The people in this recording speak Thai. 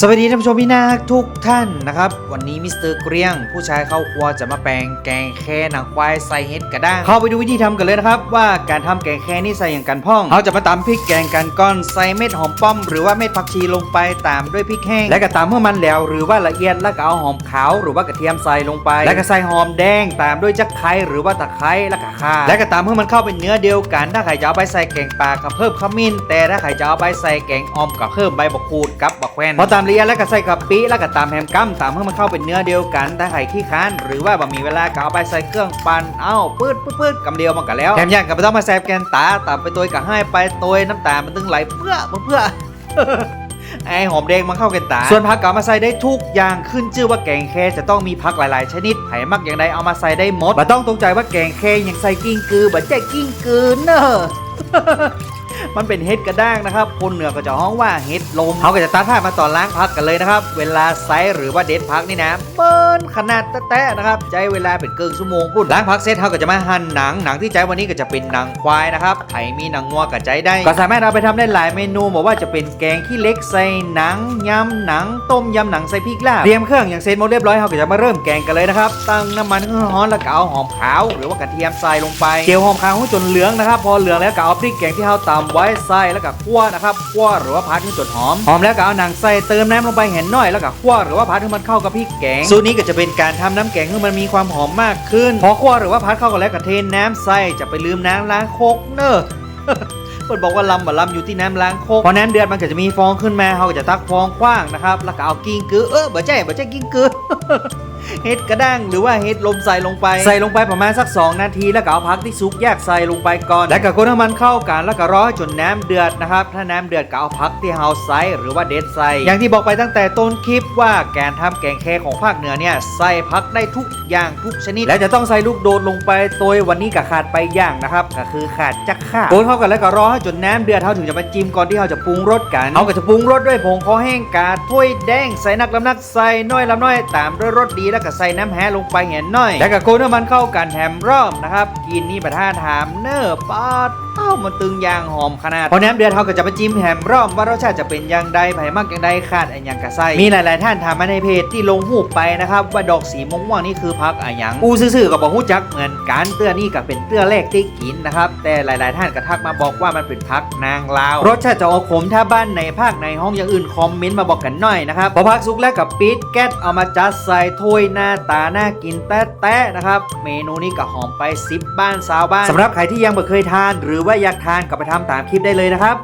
สวัสดีท่านผู้ชมพี่นาทุกท่านนะครับ วันนี้มิสเตอร์เกรียง ผู้ชายเข้าครัวจะมาแปลงแกงแค่หนังควายใส่เห็ดกระด้างเข้าไปดูวิธีทำกันเลยนะครับ ว่าการทำแกงแค่นี่ใส่อย่างกันพ่องเราจะมาตำพริกแกงกันก้อนใส่เม็ดหอมป้อม หรือว่าเม็ดผักชีลงไปตามด้วยพริกแห้งและก็ตามเมื่อมันแล้วหรือว่าละเอียดแล้วก็เอาหอมขาว หรือว่ากระเทียมใส่ลงไป แล้วก็ใส่หอมแดงตามด้วยจักไคร้หรือว่าตะไคร้แล้วก็ข่าและก็ตามเมื่อมันเข้าเป็นเนื้อเดียวกัน ถ้าใครจะเอาไปใส่แกงปลาก็เพิ่มขมิ้น แต่ถ้าใครจะเอาไปใส่แกงออมก็เพิ่มใบบักคูดกับบกแควนพอตามเอียแล้วก็ใส่กะปิแล้วก็ตามแฮมกัมตามเพื่อมันเข้าเป็นเนื้อเดียวกันถ้าใครขี้ค้านหรือว่าบ่มีเวลาก็เอาไปใส่เครื่องปั่นเอ้าปืดปืดปืดกำเดียวมันก็แล้วแถมย่างก็ไม่ต้องมาแซบแกนตาตามไปตัวก็ให้ไปตัวน้ำตามันตึงไหลเพื่อเพื่อไอหอมแดงมันเข้ากันตา ส่วนผักกามาใส่ได้ทุกอย่างขึ้นชื่อว่าแกงแค่จะต้องมีผักหลาย ๆ ชนิดไผ่มักอย่างใดเอามาใส่ได้หมดบ่ต้องตกใจว่าแกงแค่ยังใส่กิ้งกือบ่ใจกิ้งกือเนอะ มันเป็นเฮ็ดกระด้างนะครับ คนเหนือก็จะฮ้องว่าเฮ็ดลมเขาก็จะตัดภามาต่อนล้างพักกันเลยนะครับ เวลาไซส์หรือว่าเด็ดพักนี่นะเปิ้นขนาดแตะๆนะครับใจเวลาเป็นเกินชั่วโมงพุ่นล้างพักเสร็จเขาก็จะมาหั่นหนังหนังที่ใจวันนี้ก็จะเป็นหนังควายนะครับใครมีหนังงัวกับใจได้ ก็สามารถเอาไปทำได้หลายเมนูบอกว่าจะเป็นแกงขี้เล็กใส่หนังยำหนังต้มยำหนังใส่พริกลาบเตรียมเครื่องอย่างเสร็จหมดเรียบร้อยเขาก็จะมาเริ่มแกงกันเลยนะครับตั้งน้ำมันให้ร้อนแล้วก็เอาหอมขาว หรือว่ากระเทียมใส่ลงไปเจียวหอมขาวให้จนเหลืองนะครับพอเหลืองแล้วก็เอาพริกแกงที่เราตำไว้ใส่แล้วก็คั่วนะครับคั่วหรือว่าพัดให้จนหอมหอมแล้วก็เอาหนังใส่เติมน้ำลงไปเห็นหน่อยแล้วก็คั่วหรือว่าพัดให้มันเข้ากับพริกแกงสูตรนี้ก็จะเป็นการทำน้ำแกงให้มันมีความหอมมากขึ้นพอคั่วหรือว่าพัดเข้ากันแล้วก็เทน้ำใส่จะไปลืมน้ำล้างโคกเนอะเปิดบอกว่าลำบ่ลำอยู่ที่น้ำล้างโคกพอน้ำเดือดมันก็จะมีฟองขึ้นมาเขาก็จะตักฟองกว้างนะครับแล้วก็เอากิ้งกือเออบ่ใช่บ่ใช่กิ้งกือ เห็ดกระด้างหรือว่าเห็ดลมใส่ลงไป ใส่ลงไปประมาณสัก 2 นาที แล้วก็เอาพักที่ซุกแยกใส่ลงไปก่อน แล้วก็คนให้มันเข้ากันแล้วก็รอให้จนน้ำเดือดนะครับ ถ้าน้ำเดือดก็เอาพักที่เฮาใส่หรือว่าเด็ดใส่ อย่างที่บอกไปตั้งแต่ต้นคลิปว่าการทำแกงแคของภาคเหนือเนี่ยใส่พักได้ทุกอย่างทุกชนิด และจะต้องใส่ลูกโดดลงไปโดยวันนี้ก็ขาดไปอย่างนะครับก็คือขาดจักข่าโดนเข้ากันแล้วก็รอให้จนน้ำเดือดเท่าถึงจะมาจิ้มก่อนที่เราจะปรุงรสกันเขาก็จะปรุงรสด้วยผงคอแห้งกาดถ้วยแดงใส่นักลำนักใส่น้อยลำน้อยตามด้วยรสดีแล้วก็ใส่น้ำแหลงไปเห็นน้อย แล้วก็คนให้มันเข้ากันแถมรอบนะครับ กินนี่ประท่าถามเนอร์ปอด เอ้ามันตึงยางหอมขนาดพอน้ำเดือดเขาก็จะมาจิ้มแฮมรอบว่ารสชาติจะเป็นอยังใดไผ่มากอยังใดขาดอันยังกระไซมีหลาย ๆ ท่านถามมาในเพจที่ลงหูปไปนะครับว่าดอกสีม่วงๆนี่คือพักอะหยังอูซื่อๆกับบอกหูจักเหมือนกันเตื้อนี่กับเป็นเตื้อแรกที่กินนะครับแต่หลาย ๆ ท่านก็ทักมาบอกว่ามันเป็นพักนางลาวรสชาติจะออกขมถ้าบ้านในภาคในห้องอย่างอื่นคอมเมนต์มาบอกกันหน่อยนะครับพอพักสุกแล้วกับปิดแก๊สเอามาจัดใส่ถ้วยหน้าตาน่ากินแต๊ะๆนะครับเมนูนี้ก็หอมไป10บ้านสาวบ้านสำหรับใครที่ยังไม่เคยทานหรือว่าอยากทานก็ไปทำตามคลิปได้เลยนะครับ